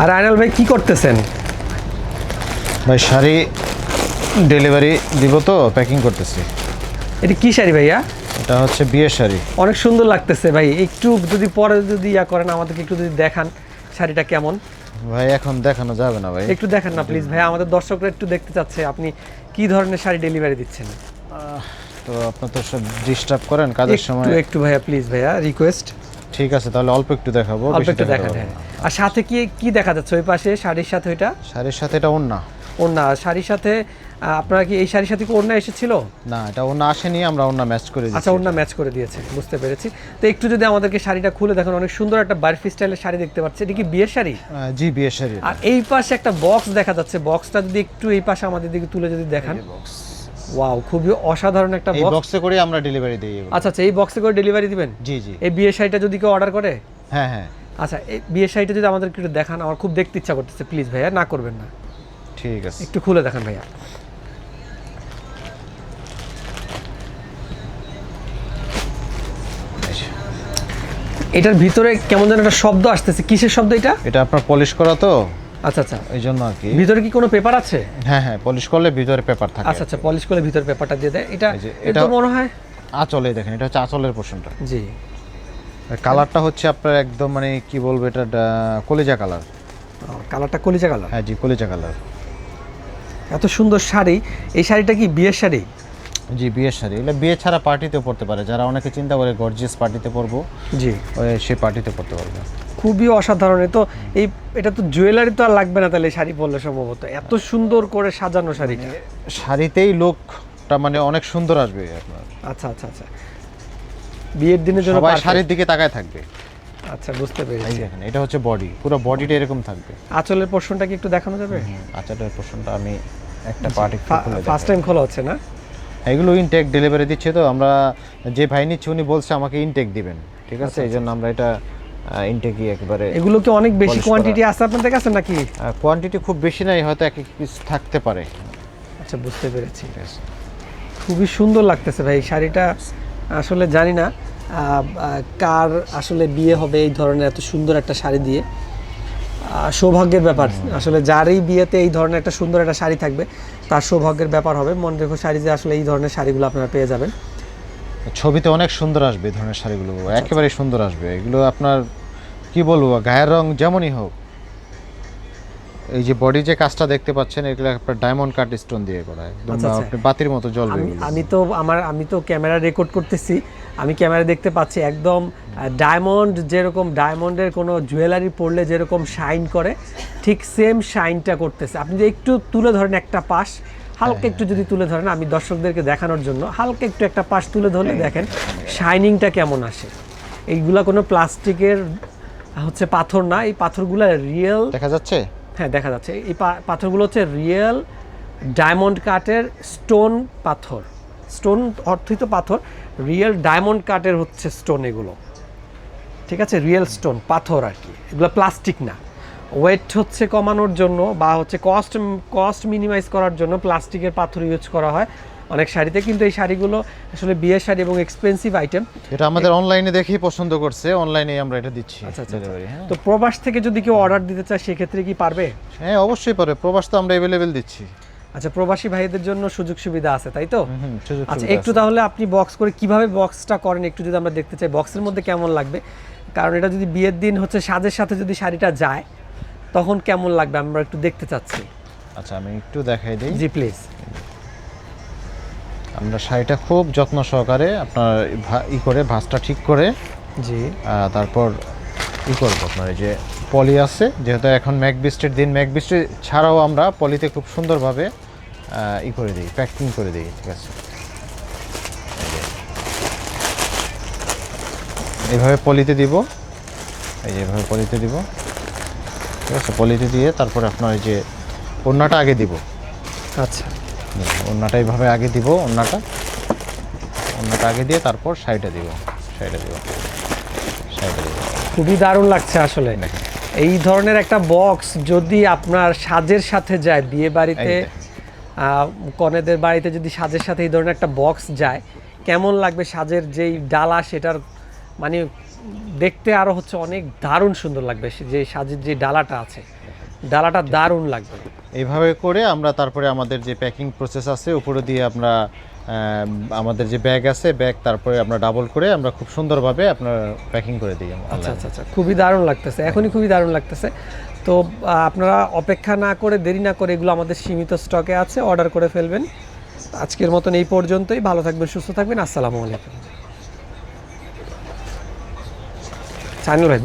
আর আয়নাল ভাই কি করতেছেন? ভাই শাড়ি ডেলিভারি দিব তো প্যাকিং করতেছি। এটা কি শাড়ি ভাইয়া? এটা হচ্ছে বিয়ের শাড়ি। অনেক সুন্দর লাগতেছে ভাই একটু যদি পরে যদি ইয়া করেন আমাদেরকে একটু যদি দেখান শাড়িটা কেমন। ভাই এখন দেখানো যাবে না ভাই। একটু দেখান না প্লিজ ভাই আমাদের দর্শকরা একটু দেখতে চাচ্ছে আপনি কি ধরনের শাড়ি ডেলিভারি দিচ্ছেন? তো আপনার তো সব ডিস্টার্ব করেন কাজের সময়। একটু ভাইয়া প্লিজ ভাইয়া রিকোয়েস্ট ঠিক আছে তাহলে অল্প একটু দেখাবো অল্প একটু দেখান হ্যাঁ। আর সাথে কি কি দেখা যাচ্ছে ওই পাশে শাড়ির সাথে ওইটা? শাড়ির সাথে এটা ওড়না। শাড়ির সাথে আপনারা কি এই শাড়ির সাথে কি ওড়না এসেছিল? না এটা ওন্না আসেনি আমরা ওন্না ম্যাচ করে দিচ্ছি আচ্ছা ওড়না ম্যাচ করে দিয়েছে বুঝতে পেরেছি। তো একটু যদি আমাদেরকে শাড়িটা খুলে দেখেন অনেক সুন্দর একটা বারফি স্টাইলের শাড়ি দেখতে পাচ্ছি। এটা কি বিয়ের শাড়ি? জি বিয়ের শাড়ি আর এই পাশে একটা বক্স দেখা যাচ্ছে। বক্সটা যদি একটু এই পাশে আমাদের দিকে তুলে যদি দেখান। ওয়াও খুবই অসাধারণ একটা এই বক্স বক্সে করে আমরা ডেলিভারি দিই আচ্ছা আচ্ছা এই বক্সে করে ডেলিভারি দিবেন? জি জি। এই বিয়ের শাড়িটা যদি কেউ অর্ডার করে? হ্যাঁ হ্যাঁ। আচ্ছা এই বিয়ের শাড়িটা যদি আমাদেরকে একটু দেখান আমার খুব দেখতে ইচ্ছা করতেছে প্লিজ ভাইয়া না করবেন না। ঠিক আছে। একটু খুলে দেখান ভাইয়া। এটার ভিতরে কেমন যেন একটা শব্দ আসতেছে। কিসের শব্দ এটা? এটা আপনার পলিশ করা তো? আচ্ছা আচ্ছা। এই জন্য আর কি। ভিতরে কি কোনো পেপার আছে? হ্যাঁ হ্যাঁ পলিশ করলে ভিতরে পেপার থাকে। আচ্ছা আচ্ছা পলিশ করে ভিতরে পেপারটা দিয়ে দেয়। এটা এটা- মনে হয় আঁচলে দেখেন এটা হচ্ছে আঁচলের পোর্শনটা। জি। কালারটা হচ্ছে আপনার একদম মানে কি বলব এটা কলিজা কালার। কালারটা কলিজা কালার? হ্যাঁ জি কলিজা কালার। এত সুন্দর শাড়ি এই শাড়িটা কি বিয়ের শাড়ি? জি বিয়ের শাড়ি। এগুলো বিয়ে ছাড়া পার্টিতেও পড়তে পারে। যারা অনেকে চিন্তা করে গর্জিয়াস পার্টিতে পরবো জি। সে পার্টিতে পড়তে পারবে। খুবই অসাধারণ। তো এই এটা তো জুয়েলারি তো আর লাগবে না তাহলে শাড়ি পরলে সম্ভবত। এত সুন্দর করে সাজানো শাড়িটা। শাড়িতেই লোকটা মানে অনেক সুন্দর আসবে আপনার। আচ্ছা আচ্ছা আচ্ছা। বিয়ের দিনের জন্য সবাই শাড়ির দিকে তাকায় থাকবে। আচ্ছা বুঝতে পেরেছি। দেখেন এটা হচ্ছে বডি পুরো বডিটা এরকম থাকবে। আঁচলের পোর্শনটা কি একটু দেখানো যাবে? আচারের পোর্শনটা আমি একটা পার্টি ফার্স্ট টাইম খোলা হচ্ছে না? এগুলো ইনটেক ডেলিভারি দিচ্ছে তো আমরা যে ভাই নিচ্ছে উনি বলছে আমাকে ইনটেক দিবেন ঠিক আছে? এই জন্য আমরা এটা ইনটেকই একেবারে এগুলো কি অনেক বেশি কোয়ান্টিটি আছে আপনাদের কাছে নাকি? কোয়ান্টিটি খুব বেশি নাই হয়তো এক এক পিস থাকতে পারে। আচ্ছা বুঝতে পেরেছি। খুবই সুন্দর লাগতেছে ভাই শাড়িটা আসলে জানি না কার আসলে বিয়ে হবে এই ধরনের এত সুন্দর একটা শাড়ি দিয়ে। সৌভাগ্যের ব্যাপার আসলে যারই বিয়েতে এই ধরনের একটা সুন্দর একটা শাড়ি থাকবে তার সৌভাগ্যের ব্যাপার হবে। মনে রেখো শাড়ি যে আসলে এই ধরনের শাড়িগুলো আপনারা পেয়ে যাবেন। ছবিতে অনেক সুন্দর আসবে এই ধরনের শাড়িগুলো একেবারে সুন্দর আসবে। এগুলো আপনার কি বলব গায়ের রং যেমনই হোক এই যে বডি যে কাজটা দেখতে পাচ্ছেন এগুলো আপনার ডায়মন্ড কাট স্টোন দিয়ে করা একদম আচ্ছা, আচ্ছা। বাতির মতো জ্বলবে আমি আমি তো আমার আমি তো ক্যামেরা রেকর্ড করতেছি আমি ক্যামেরা দেখতে পাচ্ছি একদম ডায়মন্ড যেরকম ডায়মন্ডের কোনো জুয়েলারি পরলে যেরকম শাইন করে ঠিক সেম শাইনটা করতেছে। আপনি যদি একটু তুলে ধরেন একটা পাশ হালকা একটু যদি তুলে ধরেন আমি দর্শকদেরকে দেখানোর জন্য হালকা একটু একটা পাশ তুলে ধরলে দেখেন শাইনিংটা কেমন আসে। এইগুলা কোনো প্লাস্টিকের হচ্ছে পাথর না এই পাথরগুলো রিয়েল দেখা যাচ্ছে? হ্যাঁ দেখা যাচ্ছে। এই পাথরগুলো হচ্ছে রিয়েল ডায়মন্ড কাটের স্টোন পাথর। স্টোন অর্থিত পাথর। রিয়েল ডায়মন্ড কাটের হচ্ছে স্টোন এগুলো। ঠিক আছে? রিয়েল স্টোন পাথর আর কি। এগুলো প্লাস্টিক না। ওয়েট হচ্ছে কমানোর জন্য বা হচ্ছে কস্ট কস্ট মিনিমাইজ করার জন্য প্লাস্টিকের পাথর ইউজ করা হয়। অনেক শাড়িতে কিন্তু এই শাড়িগুলো আসলে বিয়ের শাড়ি এবং এক্সপেন্সিভ আইটেম এটা আমাদের অনলাইনে দেখেই পছন্দ করছে অনলাইনে আমরা এটা দিচ্ছি আচ্ছা, আচ্ছা, হ্যাঁ। তো প্রবাস থেকে যদি কেউ অর্ডার দিতে চায় সেক্ষেত্রে কি পারবে? হ্যাঁ অবশ্যই পারবে। প্রবাস তো আমরা অ্যাভেলেবেল দিচ্ছি। আচ্ছা প্রবাসী ভাইদের জন্য সুযোগ সুবিধা আছে তাই তো? আচ্ছা একটু তাহলে আপনি বক্স করে কীভাবে বক্সটা করেন একটু যদি আমরা দেখতে চাই বক্সের মধ্যে কেমন লাগবে? কারণ এটা যদি বিয়ের দিন হচ্ছে সাজের সাথে যদি শাড়িটা যায় তখন কেমন লাগবে? আমরা একটু দেখতে চাচ্ছি। আচ্ছা আমি একটু দেখাই দিই। জি প্লিজ আমরা শাড়িটা খুব যত্ন সহকারে আপনার ই করে ভাঁজটা ঠিক করে জি। তারপর ই করব আপনার এই যে পলি আছে যেহেতু এখন ম্যাক বিস্টের দিন ম্যাক বৃষ্টি ছাড়াও আমরা পলিতে খুব সুন্দরভাবে ই করে দিই প্যাকিং করে দিই ঠিক আছে? এইভাবে পলিতে দিব এই যে এভাবে পলিতে দিব ঠিক আছে? পলিতে দিয়ে তারপরে আপনার এই যে ওড়নাটা আগে দিব। আচ্ছা। ওড়নাটা এইভাবে আগে দিব ওড়নাটা। অন্যটা আগে দিয়ে তারপর শাড়িটা দিব শাড়িটা দিব শাড়িটা দিব। খুবই দারুণ লাগছে আসলে। এই ধরনের একটা বক্স যদি আপনার সাজের সাথে যায় বিয়ে বাড়িতে কনেদের বাড়িতে যদি সাজের সাথে এই ধরনের একটা বক্স যায় কেমন লাগবে সাজের যেই ডালা সেটার মানে দেখতে আরও হচ্ছে অনেক দারুণ সুন্দর লাগবে যে সাজের যে ডালাটা আছে। ডালাটা দারুণ লাগবে। এইভাবে করে আমরা তারপরে আমাদের যে প্যাকিং প্রসেস আছে, উপরে দিয়ে আমরা আমাদের যে ব্যাগ আছে ব্যাগ তারপরে আমরা ডাবল করে আমরা খুব সুন্দরভাবে আপনার প্যাকিং করে দিই আচ্ছা আচ্ছা আচ্ছা খুবই দারুণ লাগতেছে, এখনই খুবই দারুণ লাগতেছে। তো আপনারা অপেক্ষা না করে, দেরি না করে এগুলো আমাদের সীমিত স্টকে আছে অর্ডার করে ফেলবেন। আজকের মতন এই পর্যন্তই, ভালো থাকবেন, সুস্থ থাকবেন, আসসালামু আলাইকুম। চাইনুল ভাই